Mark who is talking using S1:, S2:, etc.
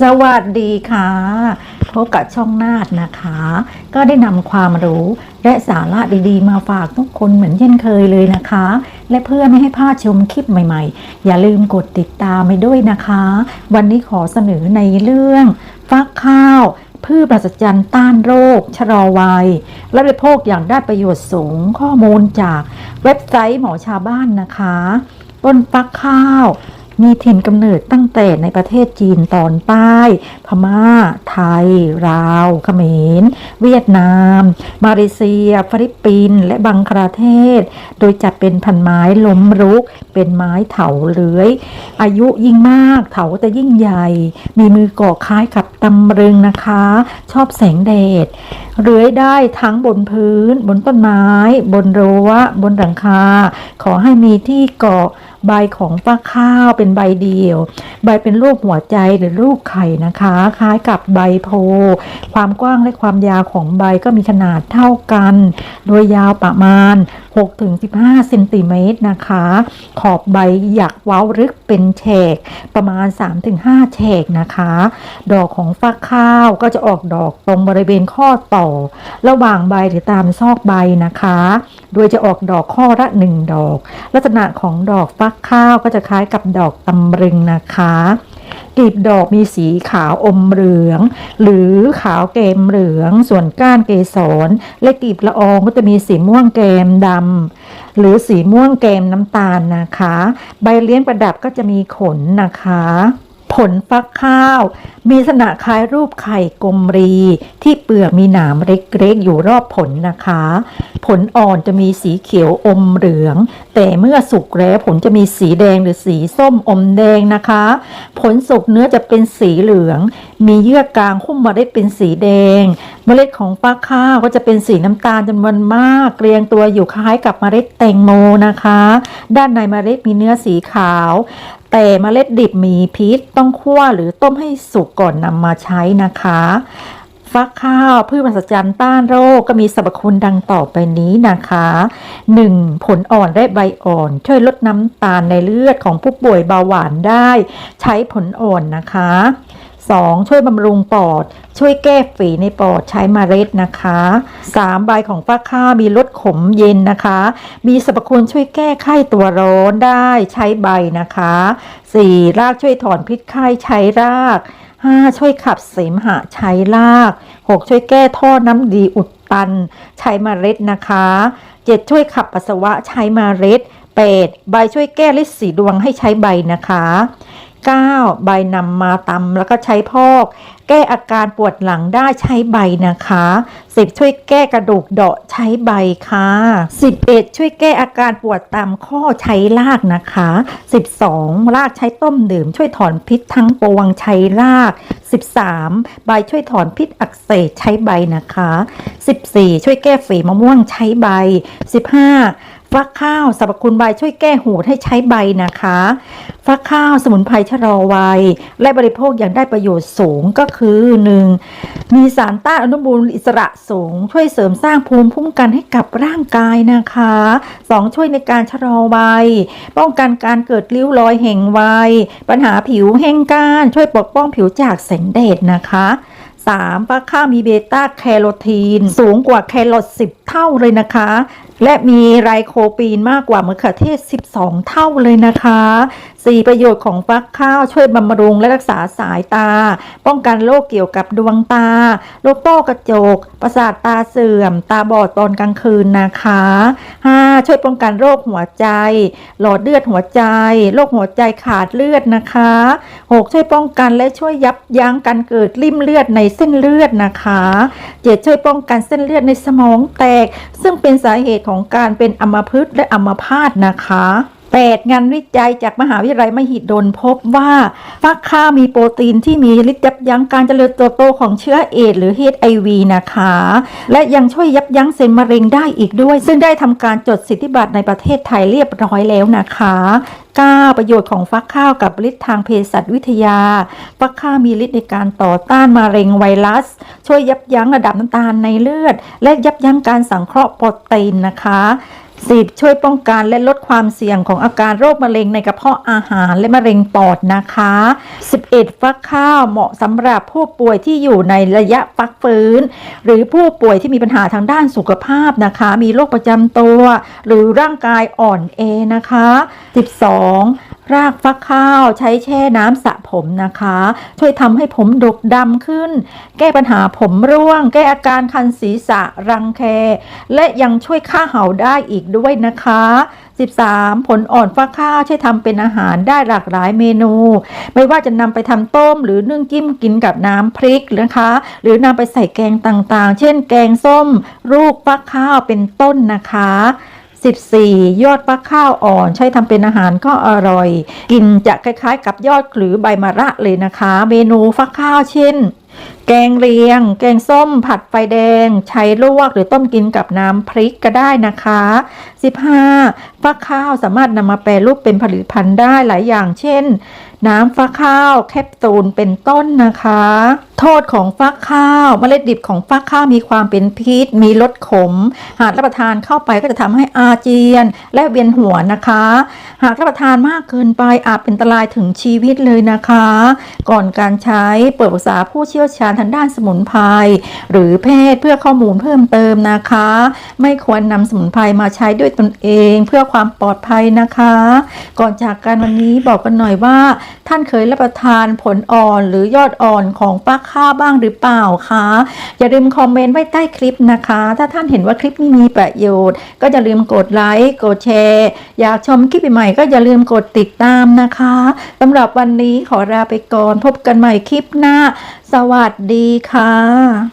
S1: สวัสดีค่ะ พบกับช่องนาดนะคะ ก็ได้นำความรู้และสาระดีๆ มาฝากทุกคนเหมือนเช่นเคยเลยนะคะ และเพื่อไม่ให้พลาดชมคลิปใหม่ๆ อย่าลืมกดติดตามไปด้วยนะคะ วันนี้ขอเสนอในเรื่อง ฟักข้าวพืชปราศจันต้านโรค ชะลอวัย และบริโภคอย่างได้ประโยชน์สูงข้อมูลจากเว็บไซต์หมอชาวบ้านนะคะต้นฟักข้าว มีถิ่นกำเนิดตั้งแต่ในประเทศจีนตอนใต้ พม่า ไทย ลาวเขมร เวียดนาม มาเลเซีย ฟิลิปปินส์และบังคลาเทศ โดยจัดเป็นพันไม้ล้มรุก เป็นไม้เถาเลื้อย อายุยิ่งมากเถาจะยิ่งใหญ่ มีมือก่อคล้ายกับตำรึงนะคะ ชอบแสงแดดเลื้อยได้ทั้งบนพื้น บนต้นไม้ บนรั้วบนหลังคา ขอให้มีที่เกาะใบของฟักข้าวเป็นใบเดียว ใบเป็นรูปหัวใจหรือรูปไข่นะคะ คล้ายกับใบโพ ความกว้างและความยาวของใบก็มีขนาดเท่ากัน โดยยาวประมาณ 6-15เซนติเมตรนะคะ ขอบใบหยักเว้าลึกเป็นแฉกประมาณ 3-5แฉกนะคะ ดอกของฟักข้าวก็จะออกดอกตรงบริเวณข้อต่อ ระหว่างใบหรือตามซอกใบนะคะ โดยจะออกดอกข้อละหนึ่งดอก ลักษณะของดอกฟักข้าวก็จะคล้ายกับดอกตำรึงนะคะ กลีบดอกมีสีขาวอมเหลือง หรือขาวเกมเหลือง ส่วนก้านเกสร และกลีบละอองก็จะมีสีม่วงเกมดำหรือสีม่วงเกมน้ำตาลนะคะ ใบเลี้ยงประดับก็จะมีขนนะคะ ผลฟักข้าว มีลักษณะคล้ายรูปไข่กลมรี ที่เปลือกมีหนามเล็กๆ อยู่รอบผลนะคะ ผลอ่อนจะมีสีเขียวอมเหลือง แต่เมื่อสุกแล้วผลจะมีสีแดงหรือสีส้มอมแดงนะคะ ผลสุกเนื้อจะเป็นสีเหลือง มีเยื่อกลางหุ้มเมล็ดเป็นสีแดง เมล็ดของฟักข้าวก็จะเป็นสีน้ำตาลจำนวนมากเรียงตัวอยู่คล้ายกับเมล็ดแตงโมนะคะ ด้านในเมล็ดมีเนื้อสีขาว แต่เมล็ดดิบมีพิษต้องคั่วหรือต้มให้สุกก่อนนำมาใช้นะคะฟักข้าวพืชมหัศจรรย์ต้านโรคก็มีสรรพคุณดังต่อไปนี้นะคะ 1. ผลอ่อนและใบอ่อน ช่วยลดน้ำตาลในเลือดของผู้ป่วยเบาหวานได้ ใช้ผลอ่อนนะคะ 2. ช่วยบำรุงปอด ช่วยแก้ฝีในปอดใช้เมล็ดนะคะ 3. ใบของฟักข้าวมีรสขมเย็นนะคะ มีสรรพคุณช่วยแก้ไข้ตัวร้อนได้ใช้ใบนะคะ 4. รากช่วยถอนพิษไข้ใช้ราก 5. ช่วยขับเสมหะใช้ราก 6. ช่วยแก้ท่อน้ำดีอุดตัน ใช้เมล็ดนะคะ 7. ช่วยขับปัสสาวะใช้เมล็ด 8. ใบช่วยแก้ฤทธิ์สีดวงให้ใช้ใบนะคะ 9. ใบนำมาตำแล้วก็ใช้พอก แก้อาการปวดหลังได้ใช้ใบนะคะ 10. ช่วยแก้กระดูกเดาะใช้ใบค่ะ 11. ช่วยแก้อาการปวดตามข้อใช้รากนะคะ 12. รากใช้ต้มดื่ม ช่วยถอนพิษทั้งปวงใช้ราก 13. ใบช่วยถอนพิษอักเสบใช้ใบนะคะ 14. ช่วยแก้ฝีมะม่วงใช้ใบ 15. ฟักข้าวสรรพคุณใบช่วยแก้หูดให้ใช้ใบนะคะ ฟักข้าวสมุนไพรชะลอวัย และบริโภคอย่างได้ประโยชน์สูงก็คือ 1. มีสารต้านอนุมูลอิสระสูง ช่วยเสริมสร้างภูมิคุ้มกันให้กับร่างกายนะคะ 2. ช่วยในการชะลอวัย ป้องกันการเกิดริ้วรอยแห่งวัย ปัญหาผิวแห้งก้าน ช่วยปกป้องผิวจากแสงแดดนะคะ 3. ฟักข้าวมีเบต้าแคโรทีน สูงกว่าแครอท10 เท่าเลยนะคะ และมีไรโคปีนมากกว่ามะเขือเทศ 12 เท่าเลยนะคะ 4. ประโยชน์ของฟักข้าวช่วยบำรุงและรักษาสายตา ป้องกันโรคเกี่ยวกับดวงตา โรคต้อกระจก ประสาทตาเสื่อม ตาบอดตอนกลางคืนนะคะ 5. ช่วยป้องกันโรคหัวใจ หลอดเลือดหัวใจ โรคหัวใจขาดเลือดนะคะ 6. ช่วยป้องกันและช่วยยับยั้งการเกิดริ่มเลือดในเส้นเลือดนะคะ 7. ช่วยป้องกันเส้นเลือดในสมองแตก ซึ่งเป็นสาเหตุของการเป็นอัมพฤกษ์และอัมพาตนะคะ 8. งานวิจัยจากมหาวิทยาลัยมหิดลพบว่าฟักข้าวมีโปรตีนที่มีฤทธิ์ยับยั้งการเจริญเติบโตของเชื้อเอดหรือ HIV นะคะ และยังช่วยยับยั้งเซลล์มะเร็งได้อีกด้วย ซึ่งได้ทำการจดสิทธิบัตรในประเทศไทยเรียบร้อยแล้วนะคะ 9. ประโยชน์ของฟักข้าวกับฤทธิ์ทางเภสัชวิทยา ฟักข้าวมีฤทธิ์ในการต่อต้านมะเร็งไวรัส ช่วยยับยั้งระดับน้ำตาลในเลือด และยับยั้งการสังเคราะห์โปรตีนนะคะ 10 ช่วยป้องกันและลดความเสี่ยงของอาการโรคมะเร็งในกระเพาะอาหารและมะเร็งปอดนะคะ 11 ฟักข้าวเหมาะสำหรับผู้ป่วยที่อยู่ในระยะฟักฟื้น หรือผู้ป่วยที่มีปัญหาทางด้านสุขภาพนะคะ มีโรคประจำตัว หรือร่างกายอ่อนเอนะคะ 12 รากฟักข้าวใช้แช่น้ำสระผมนะคะ ช่วยทำให้ผมดกดำขึ้น แก้ปัญหาผมร่วง แก้อาการคันศีรษะรังแค และยังช่วยฆ่าเห่าได้อีกด้วยนะคะ 13 ผลอ่อนฟักข้าวใช้ทำเป็นอาหารได้หลากหลายเมนู ไม่ว่าจะนำไปทำต้ม หรือนึ่งจิ้มกินกับน้ำพริกนะคะ หรือนำไปใส่แกงต่างๆ เช่น แกงส้ม ลูกฟักข้าวเป็นต้นนะคะ 14 ยอดฟักข้าวอ่อนใช้ทำเป็นอาหารก็อร่อย กินจะคล้ายๆ กับยอดขรือใบมะระเลยนะคะ เมนูฟักข้าวเช่น แกงเลียง แกงส้ม ผัดไฟแดง ใช้ลวกหรือต้มกินกับน้ำพริกก็ได้นะคะ 15 ฟักข้าวสามารถนำมาแปรรูปเป็นผลิตภัณฑ์ได้หลายอย่างเช่น น้ำฟักข้าวแคปซูลเป็นต้นนะคะ โทษของฟักข้าวเมล็ดดิบของฟักข้าวมีความเป็นพิษ มีรสขม หากรับประทานเข้าไปก็จะทำให้อาเจียน และเวียนหัวนะคะ หากรับประทานมากเกินไปอาจเป็นอันตรายถึงชีวิตเลยนะคะ ก่อนการใช้เปิดปรึกษาผู้เชี่ยวชาญทางด้านสมุนไพรหรือแพทย์เพื่อข้อมูลเพิ่มเติมนะคะ ไม่ควรนำสมุนไพรมาใช้ด้วยตนเอง เพื่อความปลอดภัยนะคะ ก่อนจากการวันนี้บอกกันหน่อยว่าท่านเคยรับประทานผลอ่อนหรือยอดอ่อนของฟักข้าวบ้างหรือเปล่าคะ อย่าลืมคอมเมนต์ไว้ใต้คลิปนะคะ ถ้าท่านเห็นว่าคลิปนี้มีประโยชน์ ก็อย่าลืมกดไลค์กดแชร์อยากชมคลิปใหม่ๆก็อย่าลืมกดติดตามนะคะสำหรับวันนี้ขอลาไปก่อนพบกันใหม่คลิปหน้า สวัสดีค่ะ